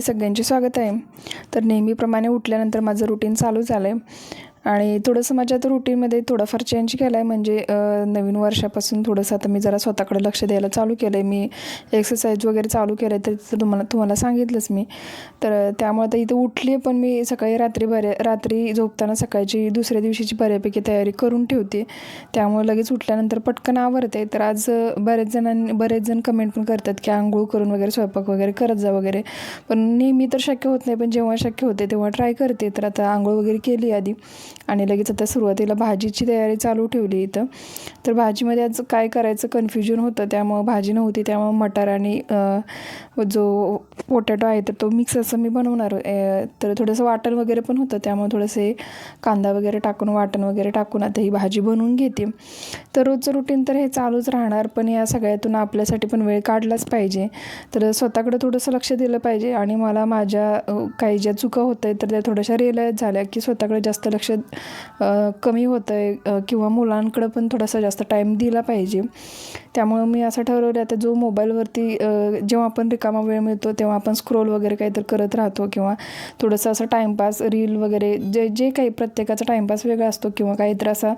सगळ्यांचे स्वागत आहे. तर नेहमीप्रमाणे उठल्यानंतर माझं रुटीन चालू झालं आहे आणि थोडंसं माझ्या आता रुटीनमध्ये थोडाफार चेंज केला आहे म्हणजे नवीन वर्षापासून थोडंसं आता मी जरा स्वतःकडे लक्ष द्यायला चालू केलं आहे मी एक्सरसाइज वगैरे चालू केलं आहे तर तिथं तुम्हाला तुम्हाला सांगितलंच मी. तर त्यामुळे आता इथं उठली पण मी सकाळी रात्री बऱ्या रात्री झोपताना सकाळची दुसऱ्या दिवशीची बऱ्यापैकी तयारी करून ठेवते. त्यामुळे लगेच उठल्यानंतर पटकन आवरते. तर आज बऱ्याच बरेच जणांनी बरेच जण कमेंट पण करतात की आंघोळ करून वगैरे स्वयंपाक वगैरे करत जा वगैरे. पण नेहमी तर शक्य होत नाही पण जेव्हा शक्य होते तेव्हा ट्राय करते. तर आता आंघोळ वगैरे केली आधी. आणि लगेच आता सुरुवातीला भाजीची तयारी चालू ठेवली इथं. तर भाजीमध्ये आज काय करायचं कन्फ्युजन होतं त्यामुळं भाजी नव्हती त्यामुळं मटार आणि जो पोटॅटो आहे तर तो मिक्स असं मी बनवणार. तर थोडंसं वाटण वगैरे पण होतं त्यामुळे थोडंसे कांदा वगैरे टाकून वाटण वगैरे टाकून आता ही भाजी बनवून घेते. तर रोजचं रुटीन तर हे चालूच राहणार पण या सगळ्यातून आपल्यासाठी पण वेळ काढलाच पाहिजे. तर स्वतःकडे थोडंसं लक्ष दिलं पाहिजे आणि मला माझ्या काही ज्या चुका होत आहेत तर त्या थोड्याशा रिअलाईज झाल्या की स्वतःकडे जास्त लक्ष कमी होतं आहे किंवा मुलांकडं पण थोडासा जास्त टाईम दिला पाहिजे. त्यामुळं मी असं ठरवलं आता जो मोबाईलवरती जेव्हा आपण रिकामा वेळ मिळतो तेव्हा आपण स्क्रोल वगैरे काहीतरी करत राहतो किंवा थोडंसं असं टाईमपास रील वगैरे जे जे काही प्रत्येकाचा टाईमपास वेगळा असतो किंवा काहीतरी असा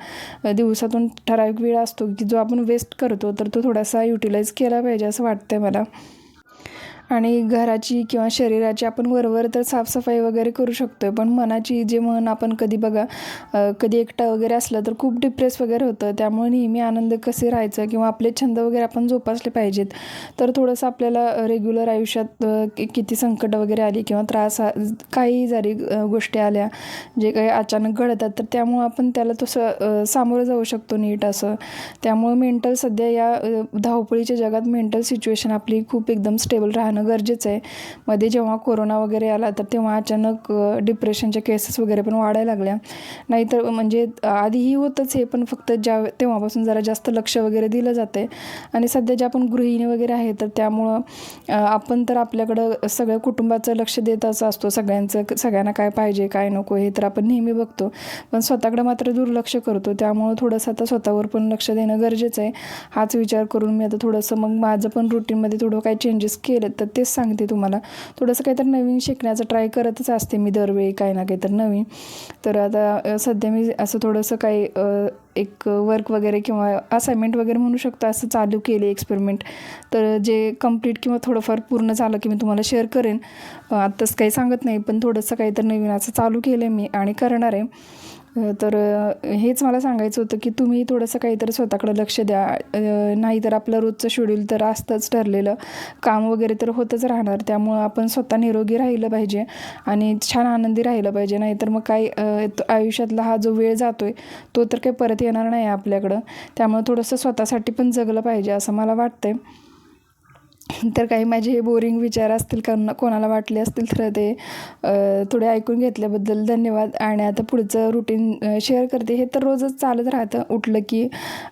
दिवसातून ठराविक वेळ असतो की जो आपण वेस्ट करतो तर तो थोडासा युटिलाइज केला पाहिजे असं वाटतंय मला. आणि घराची किंवा शरीराची आपण वरवर तर साफसफाई वगैरे करू शकतो आहे पण मनाची जे मन आपण कधी बघा कधी एकटा वगैरे असलं तर खूप डिप्रेस वगैरे होतं. त्यामुळे नेहमी आनंद कसे राहायचं किंवा आपले छंद वगैरे आपण जोपासले पाहिजेत. तर थोडंसं आपल्याला रेग्युलर आयुष्यात किती संकट वगैरे आली किंवा त्रास काही जरी गोष्टी आल्या जे काही अचानक घडतात तर त्यामुळं आपण त्याला तसं स सामोरं जाऊ शकतो नीट असं. त्यामुळं मेंटल सध्या या धावपळीच्या जगात मेंटल सिच्युएशन आपली खूप एकदम स्टेबल राहणं गरजेचं आहे. मध्ये जेव्हा कोरोना वगैरे आला तर तेव्हा अचानक डिप्रेशनच्या केसेस वगैरे पण वाढायला लागल्या. नाहीतर म्हणजे आधीही होतंच हे पण फक्त ज्या तेव्हापासून जरा जास्त लक्ष वगैरे दिलं जातं आहे आणि सध्या ज्या आपण गृहिणी वगैरे आहे तर त्यामुळं आपण तर आपल्याकडं सगळ्या कुटुंबाचं लक्ष देत असतो. सगळ्यांचं सगळ्यांना काय पाहिजे काय नको हे तर आपण नेहमी बघतो. पण स्वतःकडे मात्र दुर्लक्ष करतो. त्यामुळं थोडंसं आता स्वतःवर पण लक्ष देणं गरजेचं आहे. हाच विचार करून मी आता थोडंसं मग माझं पण रुटीनमध्ये थोडं काही चेंजेस केले तर तेच सांगते तुम्हाला. थोडंसं काहीतरी नवीन शिकण्याचं ट्राय करतच असते मी दरवेळी काही ना काहीतरी नवीन. तर आता सध्या मी असं थोडंसं काही एक वर्क वगैरे किंवा असाइनमेंट वगैरे म्हणू शकतो असं चालू केले एक्सपेरिमेंट तर जे कंप्लीट किंवा थोडंफार पूर्ण झालं की मी तुम्हाला शेअर करेन. आत्ताच काही सांगत नाही पण थोडंसं काहीतरी नवीन असं चालू केलं आहे मी आणि करणार आहे. तर हेच मला सांगायचं होतं की तुम्ही थोडंसं काहीतरी स्वतःकडे लक्ष द्या. नाहीतर आपलं रोजचं शेड्यूल तर असतंच ठरलेलं. काम वगैरे तर होतच राहणार. त्यामुळं आपण स्वतः निरोगी राहिलं पाहिजे आणि छान आनंदी राहिलं पाहिजे. नाहीतर मग काय आयुष्यातला हा जो वेळ जातो आहे तो तर काही परत येणार नाही आपल्याकडं. त्यामुळे थोडंसं स्वतःसाठी पण जगलं पाहिजे असं मला वाटतं आहे तर काही माझे हे बोरिंग विचार असतील कारण कोणाला वाटले असतील तर ते थोडे ऐकून घेतल्याबद्दल धन्यवाद. आणि आता पुढचं रुटीन शेअर करते. हे तर रोजच चालत राहतं. उठलं की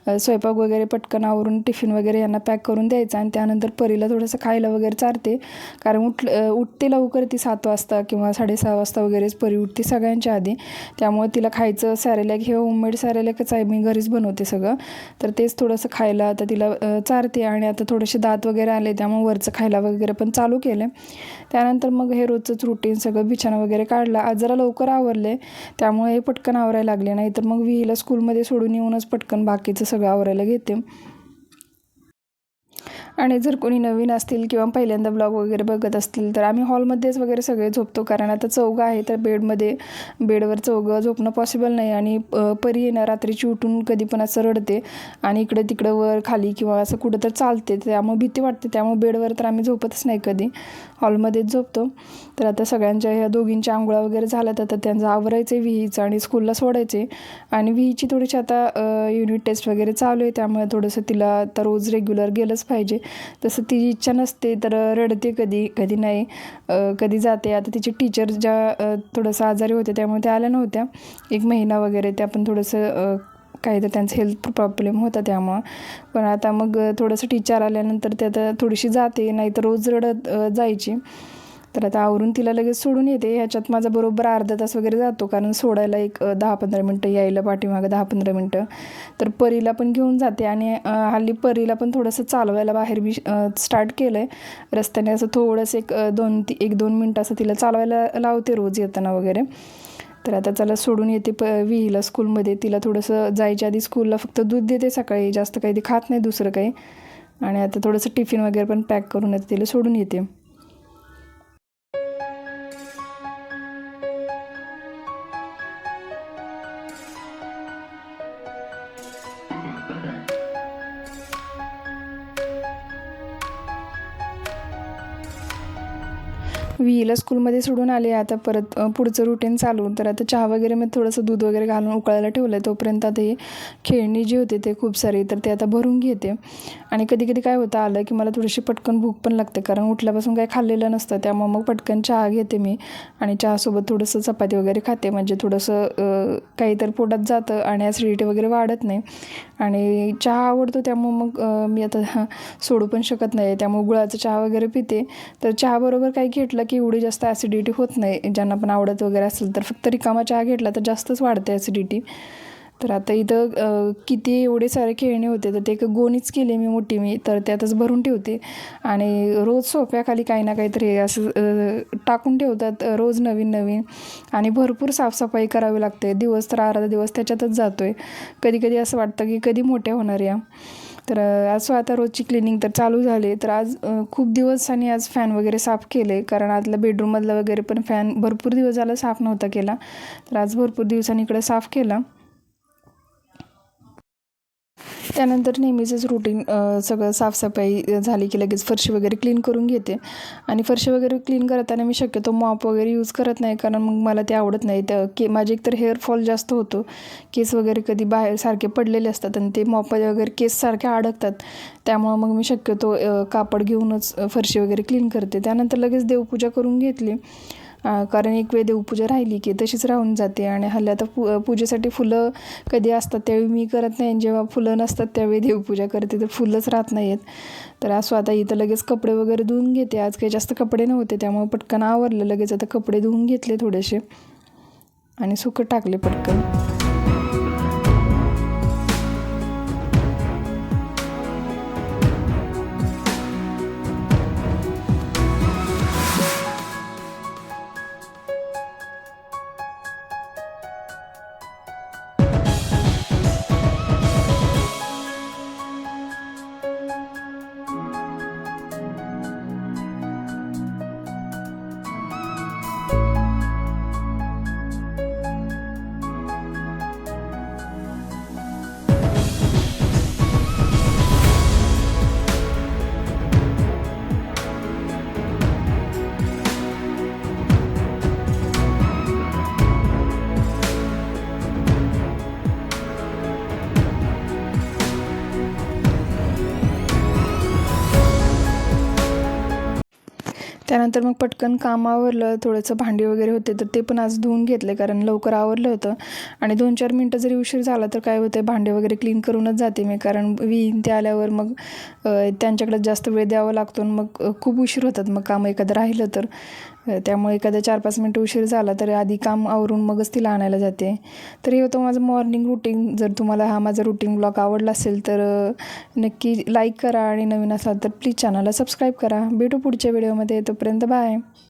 स्वयंपाक वगैरे पटकन आवरून टिफिन वगैरे यांना पॅक करून द्यायचं आणि त्यानंतर परीला थोडंसं खायला वगैरे चारते. कारण उठलं उठते लवकर ती सात वाजता किंवा साडेसहा वाजता वगैरेच परी उठते सगळ्यांच्या आधी. त्यामुळे तिला खायचं सॅरेलॅक हे होममेड सॅरेलॅकच आहे. मी घरीच बनवते सगळं. तर तेच थोडंसं खायला आता तिला चारते. आणि आता थोडेसे दात वगैरे आले त्यामुळे वरचं खायला वगैरे पण चालू केलं त्यानंतर मग हे रोजचंच रुटीन सगळं बिछाणं वगैरे काढला. आज जरा लवकर आवरले त्यामुळे हे पटकन आवरायला लागले. नाही तर मग विहीला स्कूलमध्ये सोडून येऊनच पटकन बाकीचं सगळं आवरायला घेते. आणि जर कोणी नवीन असतील किंवा पहिल्यांदा ब्लॉग वगैरे बघत असतील तर आम्ही हॉलमध्येच वगैरे सगळे झोपतो. कारण आता चौघं आहे तर बेडमध्ये बेडवर चौघं झोपणं पॉसिबल नाही. आणि परी येणार रात्रीची उठून कधी पण असं रडते आणि इकडं तिकडं वर खाली किंवा असं कुठं तर चालते. त्यामुळे भीती वाटते. त्यामुळे बेडवर तर आम्ही झोपतच नाही कधी. हॉलमध्येच झोपतो. तर आता सगळ्यांच्या ह्या दोघींच्या आंघोळा वगैरे झाल्यात आता त्यांचं आवरायचं आहे विहीचं आणि स्कूलला सोडायचे आणि विहीची थोडीशी आता युनिट टेस्ट वगैरे चालू आहे. त्यामुळे थोडंसं तिला आता रोज रेग्युलर गेलंच पाहिजे. तसं तिची इच्छा नसते तर रडते कधी कधी नाही. कधी जाते. आता तिची टीचर ज्या थोडंसं आजारी होते त्यामुळे त्या आल्या नव्हत्या. एक महिना वगैरे त्या पण थोडंसं काही तर त्यांचं हेल्थ प्रॉब्लेम होता त्यामुळं. पण आता मग थोडंसं टीचर आल्यानंतर ते आता थोडीशी जाते नाही तर रोज रडत जायची. तर आता आवरून तिला लगेच सोडून येते. ह्याच्यात माझा बरोबर अर्धा तास वगैरे जातो कारण सोडायला एक दहा पंधरा मिनटं यायला पाठीमागं दहा पंधरा मिनटं. तर परीला पण घेऊन जाते आणि हल्ली परीला पण थोडंसं चालवायला बाहेर बी स्टार्ट केलं आहे रस्त्याने असं थोडंसं एक दोन ती एक दोन मिनटं असं तिला चालवायला लावते रोज येताना वगैरे. तर आता चला सोडून येते प विहीला स्कूलमध्ये. तिला थोडंसं जायच्या आधी स्कूलला फक्त दूध देते सकाळी जास्त काही ती खात नाही दुसरं काही. आणि आता थोडंसं टिफिन वगैरे पण पॅक करून येते तिला सोडून येते. विहीला स्कूलमध्ये सोडून आले. आता परत पुढचं रुटीन चालू तर आता चहा वगैरे मी थोडंसं दूध वगैरे घालून उकळायला ठेवलं आहे तोपर्यंत आता हे खेळणी जी होते ते खूप सारी तर ते आता भरून घेते. आणि कधी कधी काय होतं आलं की मला थोडीशी पटकन भूक पण लागते. कारण उठल्यापासून काही खाल्लेलं नसतं. त्यामुळे मग पटकन चहा घेते मी. आणि चहासोबत थोडंसं चपाती वगैरे खाते. म्हणजे थोडंसं काही तर पोटात जातं आणि ॲसिडिटी वगैरे वाढत नाही. आणि चहा आवडतो त्यामुळं मग मी आता सोडू पण शकत नाही. त्यामुळे गुळाचा चहा वगैरे पिते. तर चहाबरोबर काही घेतलं की एवढी जास्त ॲसिडिटी होत नाही. ज्यांना पण आवडत वगैरे असेल तर फक्त रिकामा चहा घेतला तर जास्तच वाढते ॲसिडिटी तर आता इथं किती एवढे सारे खेळणे होते तर ते एक गोणीच केले मी मोठी मी तर त्यातच भरून ठेवते. आणि रोज सोफ्याखाली काही ना काहीतरी असं टाकून ठेवतात रोज नवीन नवीन. आणि भरपूर साफसफाई करावी लागते. दिवस तर अर्धा दिवस त्याच्यातच जातो आहे कधी कधी असं वाटतं की कधी मोठ्या होणार या. तर आज असं आता रोजची क्लिनिंग तर चालू झाली तर आज खूप दिवसांनी आज फॅन वगैरे साफ केले कारण आतला बेडरूममधला वगैरे पण फॅन भरपूर दिवस झाला साफ नव्हता केला. तर आज भरपूर दिवसांनी इकडे साफ केला. त्यानंतर नेहमीचंच रुटीन सगळं साफसफाई झाली की लगेच फरशी वगैरे क्लीन करून घेते. आणि फरशी वगैरे क्लीन करताना मी शक्यतो मॉप वगैरे यूज करत नाही कारण मग मला ते आवडत नाही. तर के माझे एकतर हेअरफॉल जास्त होतो. केस वगैरे कधी बाहेर सारखे पडलेले असतात आणि ते मॉप वगैरे केस सारखे अडकतात. त्यामुळं मग मी शक्यतो कापड घेऊनच फरशी वगैरे क्लीन करते. त्यानंतर लगेच देवपूजा करून घेतली. कारण एक वेळ देवपूजा राहिली की तशीच राहून जाते आणि हल्ली आता पू पूजेसाठी फुलं कधी असतात त्यावेळी मी करत नाही. जेव्हा फुलं नसतात त्यावेळी देवपूजा करते. तर फुलंच राहत नाही आहेत तर असं आता इथं लगेच कपडे वगैरे धुवून घेते. आज काही जास्त कपडे नव्हते. त्यामुळे पटकन आवरलं. लगेच आता कपडे धुवून घेतले थोडेसे. आणि सुकं टाकले पटकन. त्यानंतर मग पटकन काम आवरलं थोडंसं भांडी वगैरे होते तर ते पण आज धुवून घेतले कारण लवकर आवरलं होतं. आणि दोन चार मिनटं जरी उशीर झाला तर काय होतं भांडे वगैरे क्लीन करूनच जाते मी कारण विहीन ते आल्यावर मग त्यांच्याकडे जास्त वेळ द्यावा लागतो आणि मग खूप उशीर होतात मग काम एखादं राहिलं तर. त्यामुळे एखादा चार पाच मिनटं उशीर झाला तर आधी काम आवरून मगच तिला आणायला जाते. तर हे होतं माझं मॉर्निंग रुटीन जर तुम्हाला हा माझा रुटीन ब्लॉग आवडला असेल तर नक्की लाईक करा आणि नवीन असाल तर प्लीज चॅनलला सबस्क्राईब करा. भेटू पुढच्या व्हिडिओमध्ये तर तोपर्यंत बाय.